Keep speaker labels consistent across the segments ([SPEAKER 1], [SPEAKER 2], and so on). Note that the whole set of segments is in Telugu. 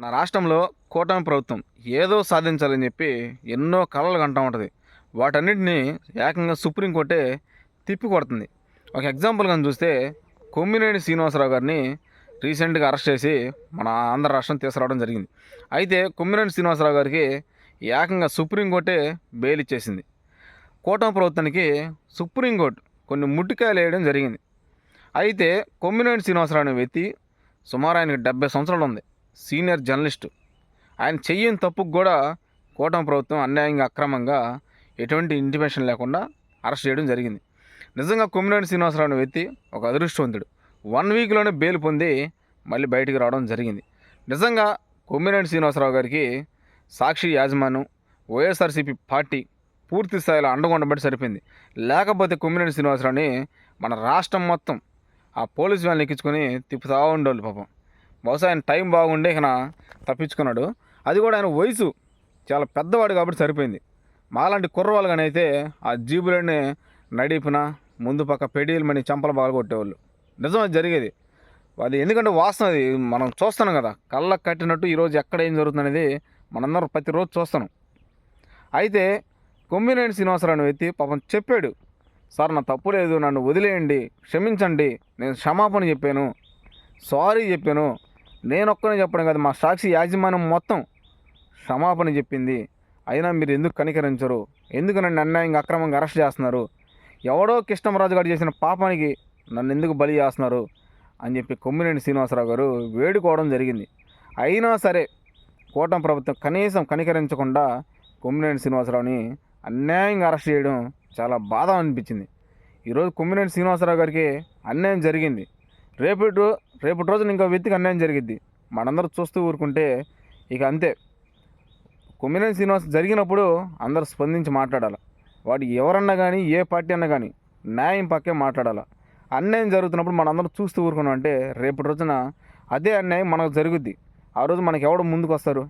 [SPEAKER 1] మన రాష్ట్రంలో కూటమి ప్రభుత్వం ఏదో సాధించాలని చెప్పి ఎన్నో కళలు కంటూ ఉంటుంది. వాటన్నిటిని ఏకంగా సుప్రీంకోర్టే తిప్పి కొడుతుంది. ఒక ఎగ్జాంపుల్ కానీ చూస్తే కొమ్మినేని శ్రీనివాసరావు గారిని రీసెంట్గా అరెస్ట్ చేసి మన ఆంధ్ర రాష్ట్రం తీసుకురావడం జరిగింది. అయితే కొమ్మినేని శ్రీనివాసరావు గారికి ఏకంగా సుప్రీంకోర్టే బెయిల్ ఇచ్చేసింది. కూటమి ప్రభుత్వానికి సుప్రీంకోర్టు కొన్ని ముట్టికాయలు వేయడం జరిగింది. అయితే కొమ్మినేని శ్రీనివాసరావు అనే వ్యక్తి సుమారు ఆయనకి డెబ్బై సంవత్సరాలు ఉంది. Senior journalist. ఆయన చెయ్యని తప్పుకు కూడా కూటమి ప్రభుత్వం అన్యాయంగా అక్రమంగా ఎటువంటి ఇంటిమేషన్ లేకుండా అరెస్ట్ చేయడం జరిగింది. నిజంగా కొమ్మినేని శ్రీనివాసరావు అనే వ్యక్తి ఒక అదృష్టవంతుడు. వన్ వీక్లోనే బెయిల్ పొంది మళ్ళీ బయటికి రావడం జరిగింది. నిజంగా కొమ్మినేని శ్రీనివాసరావు గారికి సాక్షి యాజమాన్యం వైఎస్ఆర్సీపీ పార్టీ పూర్తి స్థాయిలో అండగొండబడి సరిపోయింది. లేకపోతే కొమ్మినేని శ్రీనివాసరావుని మన రాష్ట్రం మొత్తం ఆ పోలీస్ వ్యాన్ ఎక్కించుకొని తిప్పుతా ఉండేవాళ్ళు పాపం. బహుశా ఆయన టైం బాగుండే ఇక తప్పించుకున్నాడు. అది కూడా ఆయన వయసు చాలా పెద్దవాడు కాబట్టి సరిపోయింది. మాలాంటి కుర్రవాళ్ళు కానీ అయితే ఆ జీబులని నడిపిన ముందు పక్క పెడీలు మని చంపలు బాగా కొట్టేవాళ్ళు నిజం అది జరిగేది. అది ఎందుకంటే వాసన అది మనం చూస్తున్నాం కదా కళ్ళకు కట్టినట్టు ఈరోజు ఎక్కడ ఏం జరుగుతుంది మనందరం ప్రతిరోజు చూస్తున్నాం అయితే కొమ్మినేని శ్రీనివాసరావు వ్యక్తి పాపం చెప్పాడు సార్ నా తప్పు లేదు నన్ను వదిలేయండి క్షమించండి నేను క్షమాపణ చెప్పాను సారీ చెప్పాను నేను ఒక్కనే చెప్పడం కాదు మా సాక్షి యాజమాన్యం మొత్తం క్షమాపణ చెప్పింది. అయినా మీరు ఎందుకు కనికరించరు? ఎందుకు నన్ను అన్యాయంగా అక్రమంగా అరెస్ట్ చేస్తున్నారు? ఎవడో కృష్ణమరాజు గారు చేసిన పాపానికి నన్ను ఎందుకు బలి చేస్తున్నారు? అని చెప్పి కొమ్మినేని శ్రీనివాసరావు గారు వేడుకోవడం జరిగింది. అయినా సరే కూటమి ప్రభుత్వం కనీసం కనికరించకుండా కొమ్మినేని శ్రీనివాసరావుని అన్యాయంగా అరెస్ట్ చేయడం చాలా బాధ అనిపించింది. ఈరోజు కొమ్మినేని శ్రీనివాసరావు గారికి అన్యాయం జరిగింది. రేపటి రేపటి రోజున ఇంకో వ్యక్తికి అన్యాయం జరిగిద్ది. మనందరూ చూస్తూ ఊరుకుంటే ఇక అంతే. కొమ్మినేని శ్రీనివాస్ జరిగినప్పుడు అందరూ స్పందించి మాట్లాడాలి. వాడు ఎవరన్నా కానీ ఏ పార్టీ అన్నా కానీ న్యాయం పక్కే మాట్లాడాలి. అన్యాయం జరుగుతున్నప్పుడు మనందరం చూస్తూ ఊరుకున్నాం అంటే రేపటి రోజున అదే అన్యాయం మనకు జరుగుద్ది. ఆ రోజు మనకి ఎవడు ముందుకు వస్తారు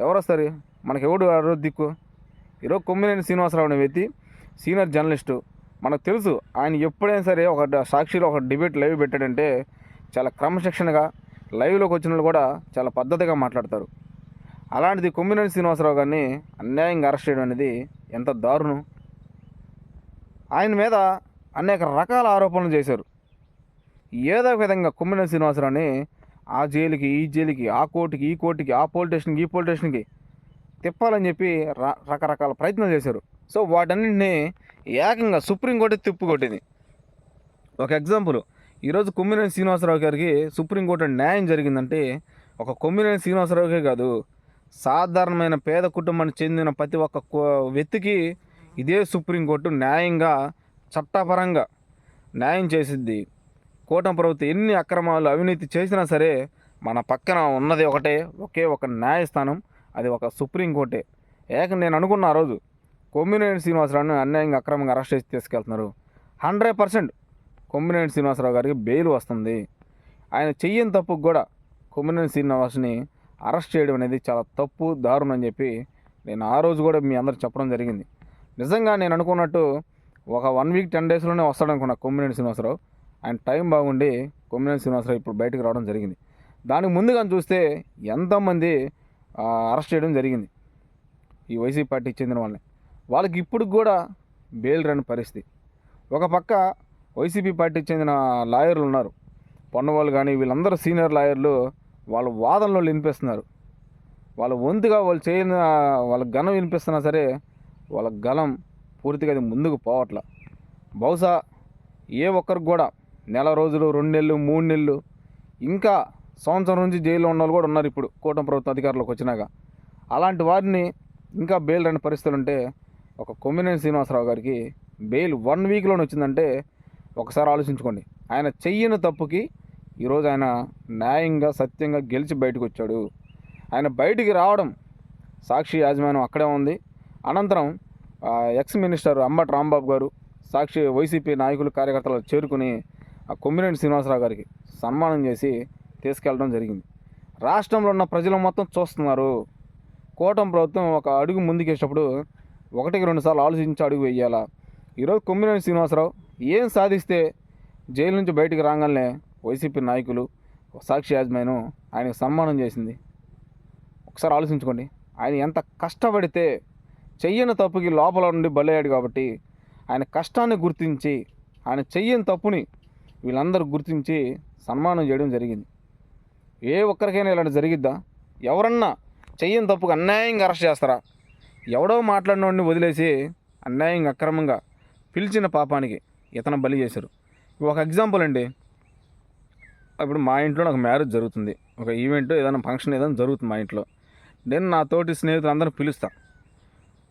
[SPEAKER 1] ఎవరు వస్తారు మనకి ఎవడు ఆ రోజు దిక్కు? ఈరోజు కొమ్మినేని శ్రీనివాసరావు అనే వ్యక్తి సీనియర్ జర్నలిస్టు మనకు తెలుసు ఆయన ఎప్పుడైనా సరే ఒక సాక్షిలో ఒక డిబేట్ లైవ్ పెట్టాడంటే చాలా క్రమశిక్షణగా లైవ్లోకి వచ్చిన వాళ్ళు కూడా చాలా పద్ధతిగా మాట్లాడతారు. అలాంటిది కొమ్మినేని శ్రీనివాసరావు గారిని అన్యాయంగా అరెస్ట్ చేయడం అనేది ఎంత దారుణం. ఆయన మీద అనేక రకాల ఆరోపణలు చేశారు. ఏదో ఒక విధంగా కొమ్మినేని శ్రీనివాసరావుని ఆ జైలుకి ఈ జైలుకి ఆ కోర్టుకి ఈ కోర్టుకి ఆ పోలీస్ స్టేషన్కి ఈ పోలీస్ స్టేషన్కి తిప్పాలని చెప్పి రకరకాల ప్రయత్నాలు చేశారు. సో వాటన్నింటినీ ఏకంగా సుప్రీంకోర్టు తిప్పుకొట్టింది ఒక ఎగ్జాంపుల్ ఈరోజు కొమ్మినేని శ్రీనివాసరావు గారికి సుప్రీంకోర్టు న్యాయం జరిగిందంటే ఒక కొమ్మినేని శ్రీనివాసరావుకే కాదు సాధారణమైన పేద కుటుంబానికి చెందిన ప్రతి ఒక్క కో- వ్యక్తికి ఇదే సుప్రీంకోర్టు న్యాయంగా చట్టపరంగా న్యాయం చేసిద్ది. కూటమి ప్రభుత్వం ఎన్ని అక్రమాలు అవినీతి చేసినా సరే మన పక్కన ఉన్నది ఒకటే ఒకే ఒక న్యాయస్థానం అది ఒక సుప్రీంకోర్టే ఏక నేను అనుకున్న ఆ రోజు కొమ్మినేని శ్రీనివాసరావుని అన్యాయంగా అక్రమంగా అరెస్ట్ చేసి తీసుకెళ్తున్నారు. హండ్రెడ్ పర్సెంట్ కొమ్మినేని శ్రీనివాసరావు గారికి బెయిల్ వస్తుంది. ఆయన చెయ్యని తప్పుకు కూడా కొమ్మినేని శ్రీనివాస్ని అరెస్ట్ చేయడం అనేది చాలా తప్పు దారుణం అని చెప్పి నేను ఆ రోజు కూడా మీ అందరికి చెప్పడం జరిగింది. నిజంగా నేను అనుకున్నట్టు ఒక వన్ వీక్ టెన్ డేస్లోనే వస్తాడనుకున్నా కొమ్మినేని శ్రీనివాసరావు. ఆయన టైం బాగుండి కొమ్మినేని శ్రీనివాసరావు ఇప్పుడు బయటకు రావడం జరిగింది. దానికి ముందుగా చూస్తే ఎంతమంది అరెస్ట్ చేయడం జరిగింది. ఈ వైసీపీ పార్టీకి చెందిన వాళ్ళని. వాళ్ళకి ఇప్పుడు కూడా బెయిల్ రాని పరిస్థితి. ఒక పక్క వైసీపీ పార్టీకి చెందిన లాయర్లు ఉన్నారు. పొన్నవాళ్ళు కానీ వీళ్ళందరూ సీనియర్ లాయర్లు వాళ్ళ వాదనలు వినిపిస్తున్నారు. వాళ్ళ వంతుగా వాళ్ళు చేయని వాళ్ళ గనం వినిపిస్తున్నా సరే వాళ్ళ గలం పూర్తిగా అది ముందుకు పోవట్ల. బహుశా ఏ ఒక్కరికి కూడా నెల రోజులు రెండు నెలలు మూడు నెలలు ఇంకా సంవత్సరం నుంచి జైల్లో ఉన్న వాళ్ళు కూడా ఉన్నారు ఇప్పుడు కూటమి ప్రభుత్వం అధికారులకు వచ్చినాక. అలాంటి వారిని ఇంకా బెయిల్ రాని పరిస్థితులు ఉంటే ఒక కొమ్మినేని శ్రీనివాసరావు గారికి బెయిల్ వన్ వీక్లోనే వచ్చిందంటే ఒకసారి ఆలోచించుకోండి. ఆయన చెయ్యని తప్పుకి ఈరోజు ఆయన న్యాయంగా సత్యంగా గెలిచి బయటకు వచ్చాడు. ఆయన బయటికి రావడం సాక్షి యాజమాన్యం అక్కడే ఉంది. అనంతరం ఎక్స్ మినిస్టర్ అంబటి రాంబాబు గారు సాక్షి వైసీపీ నాయకులు కార్యకర్తలు చేరుకుని ఆ కొమ్మినేని శ్రీనివాసరావు గారికి సన్మానం చేసి తీసుకెళ్ళడం జరిగింది. రాష్ట్రంలో ఉన్న ప్రజలు మొత్తం చూస్తున్నారు. కూటమి ప్రభుత్వం ఒక అడుగు ముందుకేసేటప్పుడు ఒకటికి రెండుసార్లు ఆలోచించి అడుగు వేయాలా? ఈరోజు కొమ్మినేని శ్రీనివాసరావు ఏం సాధిస్తే జైలు నుంచి బయటికి రాగానే వైసీపీ నాయకులు సాక్షి యాజమాను ఆయనకు సన్మానం చేసింది? ఒకసారి ఆలోచించుకోండి. ఆయన ఎంత కష్టపడితే చెయ్యని తప్పుకి లోపల నుండి బలయ్యాడు కాబట్టి ఆయన కష్టాన్ని గుర్తించి ఆయన చెయ్యని తప్పుని వీళ్ళందరూ గుర్తించి సన్మానం చేయడం జరిగింది. ఏ ఒక్కరికైనా ఇలాంటి జరిగిద్దా? ఎవరన్నా చెయ్యని తప్పుకు అన్యాయంగా అరెస్ట్ చేస్తారా? ఎవడో మాట్లాడినోడిని వదిలేసి అన్యాయంగా అక్రమంగా పిలిచిన పాపానికి ఇతను బలి చేశారు. ఒక ఎగ్జాంపుల్ అండి. ఇప్పుడు మా ఇంట్లో నాకు మ్యారేజ్ జరుగుతుంది. ఒక ఈవెంట్ ఏదైనా ఫంక్షన్ ఏదైనా జరుగుతుంది మా ఇంట్లో. నేను నా తోటి స్నేహితులందరూ పిలుస్తా.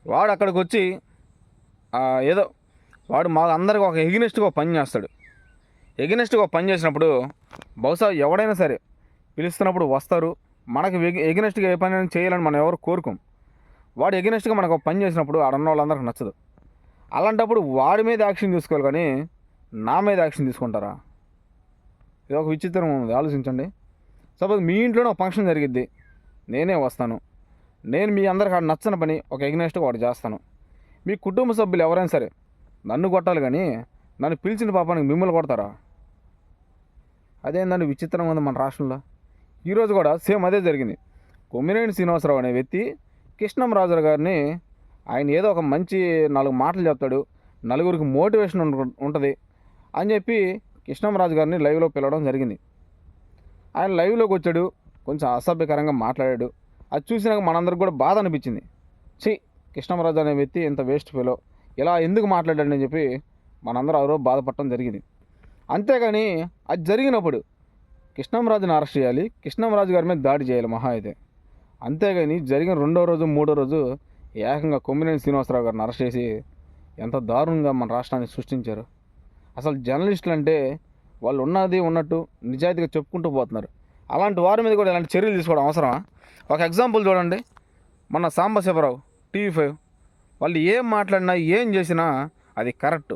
[SPEAKER 1] వాడు అక్కడికి వచ్చి ఏదో వాడు మా అందరికి ఒక ఎగినెస్ట్గా పని చేస్తాడు. ఎగినెస్ట్గా పని చేసినప్పుడు బహుశా ఎవడైనా సరే పిలుస్తున్నప్పుడు వస్తారు. మనకి ఎగినెస్ట్గా ఏ పని అయినా చేయాలని మనం ఎవరు కోరుకోం. వాడు ఎగినెస్ట్గా మనకు పని చేసినప్పుడు ఆడన్న వాళ్ళందరికీ నచ్చదు. అలాంటప్పుడు వాడి మీద యాక్షన్ తీసుకోవాలి కానీ నా మీద యాక్షన్ తీసుకుంటారా? ఇది ఒక విచిత్రం ఉంది ఆలోచించండి. సపోజ్ మీ ఇంట్లోనే ఒక ఫంక్షన్ జరిగిద్ది. నేనే వస్తాను. నేను మీ అందరికి ఆడ నచ్చని పని ఒక ఎగ్నెస్ట్గా వాడు చేస్తాను. మీ కుటుంబ సభ్యులు ఎవరైనా సరే నన్ను కొట్టాలి కానీ నన్ను పిలిచిన పాపానికి మిమ్మల్ని కొడతారా? అదేందండి విచిత్రంగా ఉంది మన రాష్ట్రంలో. ఈరోజు కూడా సేమ్ అదే జరిగింది. కొమ్మినేని శ్రీనివాసరావు అనే వ్యక్తి కృష్ణంరాజు గారిని ఆయన ఏదో ఒక మంచి నాలుగు మాటలు చెప్తాడు నలుగురికి మోటివేషన్ ఉంటుంది అని చెప్పి కృష్ణంరాజు గారిని లైవ్లో పిలవడం జరిగింది. ఆయన లైవ్లోకి వచ్చాడు కొంచెం అసభ్యకరంగా మాట్లాడాడు. అది చూసినాక మనందరికి కూడా బాధ అనిపించింది. ఛీ కృష్ణంరాజు అనే వ్యక్తి ఇంత వేస్ట్ ఫెలో ఇలా ఎందుకు మాట్లాడాడని చెప్పి మనందరూ ఆ రోజు బాధపడటం జరిగింది. అంతేగాని అది జరిగినప్పుడు కృష్ణంరాజుని అరెస్ట్ చేయాలి కృష్ణంరాజు గారి మీద దాడి చేయాలి మహా అయితే. అంతేగాని జరిగిన రెండో రోజు మూడో రోజు ఏకంగా కొమ్మినేని శ్రీనివాసరావు గారిని అరెస్ట్ చేసి ఎంత దారుణంగా మన రాష్ట్రాన్ని సృష్టించారు. అసలు జర్నలిస్టులు అంటే వాళ్ళు ఉన్నది ఉన్నట్టు నిజాయితీగా చెప్పుకుంటూ పోతున్నారు. అలాంటి వారి మీద కూడా ఇలాంటి చర్యలు తీసుకోవడం అవసరమా? ఒక ఎగ్జాంపుల్ చూడండి. మన సాంబశివరావు టీవీ ఫైవ్ వాళ్ళు ఏం మాట్లాడినా ఏం చేసినా అది కరెక్ట్.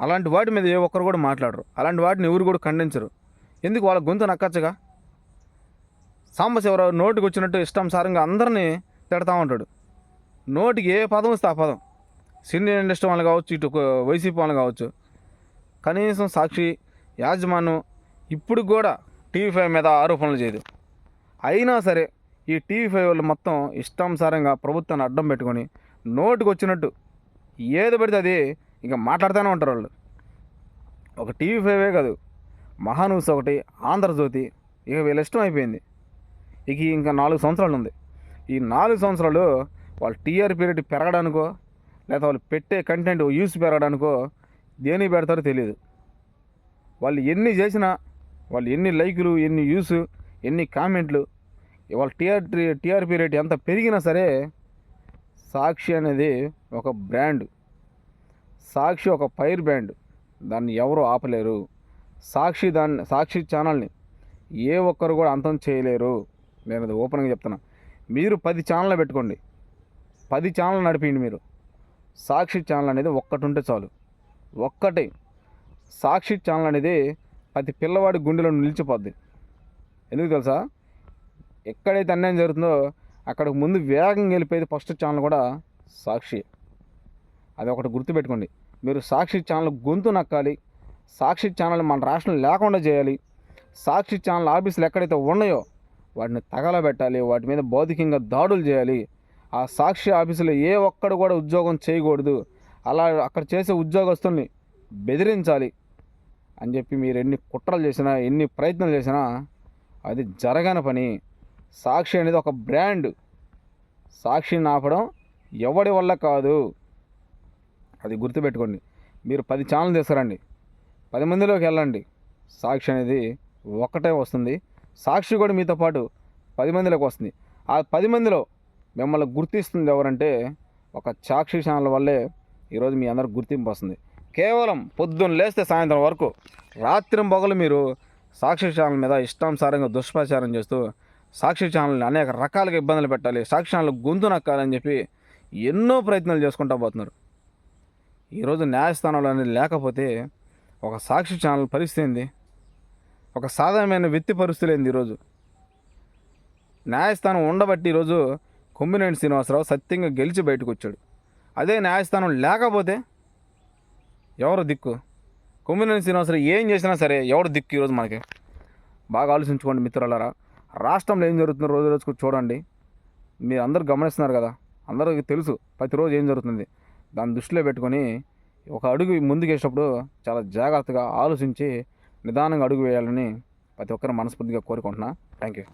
[SPEAKER 1] అలాంటి వాటి మీద ఏ ఒక్కరు కూడా మాట్లాడరు. అలాంటి వాటిని ఎవరు కూడా ఖండించరు. ఎందుకు వాళ్ళ గొంతు నక్కచ్చగా? సాంబశివరావు నోటికి వచ్చినట్టు ఇష్టానుసారంగా అందరినీ తిడతా ఉంటాడు. నోటికి ఏ పదం వస్తే ఆ పదం. సినీ ఇండస్ట్రీ వాళ్ళు కావచ్చు ఇటు వైసీపీ వాళ్ళు కావచ్చు. కనీసం సాక్షి యాజమాన్యం ఇప్పుడు కూడా టీవీ ఫైవ్ మీద ఆరోపణలు చేయదు. అయినా సరే ఈ టీవీ ఫైవ్ వాళ్ళు మొత్తం ఇష్టానుసారంగా ప్రభుత్వాన్ని అడ్డం పెట్టుకొని నోటికి వచ్చినట్టు ఏది పడితే అది ఇంకా మాట్లాడుతూనే ఉంటారు వాళ్ళు. ఒక టీవీ ఫైవే కాదు మహానూస్ ఒకటి ఆంధ్రజ్యోతి ఇక వీళ్ళ ఇష్టం అయిపోయింది. ఇక ఇంకా నాలుగు సంవత్సరాలు ఉంది. ఈ నాలుగు సంవత్సరాలు వాళ్ళ టీఆర్పీ రేటు పెరగడానికో లేదా వాళ్ళు పెట్టే కంటెంట్ యూస్ పెరగడానికో దేని పెడతారో తెలియదు వాళ్ళు ఎన్ని చేసినా వాళ్ళు ఎన్ని లైకులు ఎన్ని వ్యూస్ ఎన్ని కామెంట్లు వాళ్ళ టీఆర్ టీఆర్పీ రేట్ ఎంత పెరిగినా సరే సాక్షి అనేది ఒక బ్రాండ్. సాక్షి ఒక పైర్ బ్రాండ్. దాన్ని ఎవరు ఆపలేరు. సాక్షి దాన్ని సాక్షి ఛానల్ని ఏ ఒక్కరు కూడా అంతం చేయలేరు. నేను అది ఓపెన్గా చెప్తున్నా. మీరు పది ఛానల్ పెట్టుకోండి. పది ఛానల్ నడిపిండి మీరు. సాక్షి ఛానల్ అనేది ఒక్కటి ఉంటే చాలు. ఒక్కటే. సాక్షి ఛానల్ అనేది ప్రతి పిల్లవాడి గుండెలో నిలిచిపోద్ది. ఎందుకు తెలుసా? ఎక్కడైతే అన్యాయం జరుగుతుందో అక్కడికి ముందు వేగంగా వెళ్ళిపోయేది ఫస్ట్ ఛానల్ కూడా సాక్షి. అది ఒకటి గుర్తుపెట్టుకోండి. మీరు సాక్షి ఛానల్ గొంతు నక్కాలి. సాక్షి ఛానల్ మన రాష్ట్రం లేకుండా చేయాలి. సాక్షి ఛానల్ ఆఫీసులు ఎక్కడైతే ఉన్నాయో వాటిని తగలబెట్టాలి వాటి మీద భౌతికంగా దాడులు చేయాలి. ఆ సాక్షి ఆఫీసులో ఏ ఒక్కడు కూడా ఉద్యోగం చేయకూడదు. అలా అక్కడ చేసే ఉద్యోగస్తుల్ని బెదిరించాలి అని చెప్పి మీరు ఎన్ని కుట్రలు చేసినా ఎన్ని ప్రయత్నాలు చేసినా అది జరగని పని. సాక్షి అనేది ఒక బ్రాండ్. సాక్షిని ఆపడం ఎవడి వల్ల కాదు. అది గుర్తుపెట్టుకోండి. మీరు పది ఛానల్ తీసుకురండి పది మందిలోకి వెళ్ళండి. సాక్షి అనేది ఒక్కటే వస్తుంది. సాక్షి కూడా మీతో పాటు పది మందిలోకి వస్తుంది. ఆ పది మందిలో మిమ్మల్ని గుర్తిస్తుంది ఎవరంటే ఒక సాక్షి ఛానల్ వల్లే ఈరోజు మీ అందరికి గుర్తింపు వస్తుంది. కేవలం పొద్దున్న లేస్తే సాయంత్రం వరకు రాత్రి పొగలు మీరు సాక్షి ఛానల్ మీద ఇష్టానుసారంగా దుష్ప్రచారం చేస్తూ సాక్షి ఛానల్ని అనేక రకాలుగా ఇబ్బందులు పెట్టాలి సాక్షి ఛానల్ గొంతు నక్కాలని చెప్పి ఎన్నో ప్రయత్నాలు చేసుకుంటా పోతున్నారు. ఈరోజు న్యాయస్థానాలు అనేది లేకపోతే ఒక సాక్షి ఛానల్ పరిస్థితి ఏంది? ఒక సాధారణమైన వ్యక్తి పరిస్థితులైంది ఈరోజు. న్యాయస్థానం ఉండబట్టి ఈరోజు కొమ్మినేని శ్రీనివాసరావు సత్యంగా గెలిచి బయటకు వచ్చాడు అదే న్యాయస్థానం లేకపోతే ఎవరు దిక్కు? కొమ్మినేని శ్రీనివాసరావు ఏం చేసినా సరే ఎవరు దిక్కు ఈరోజు మనకి? బాగా ఆలోచించుకోండి మిత్రులారా. రాష్ట్రంలో ఏం జరుగుతుందో రోజు రోజుకు చూడండి. మీరు అందరూ గమనిస్తున్నారు కదా. అందరికీ తెలుసు ప్రతిరోజు ఏం జరుగుతుంది. దాన్ని దృష్టిలో పెట్టుకొని ఒక అడుగు ముందుకు వేసినప్పుడు చాలా జాగ్రత్తగా ఆలోచించి నిదానంగా అడుగు వేయాలని ప్రతి ఒక్కరు మనస్ఫూర్తిగా కోరుకుంటున్నా. Thank you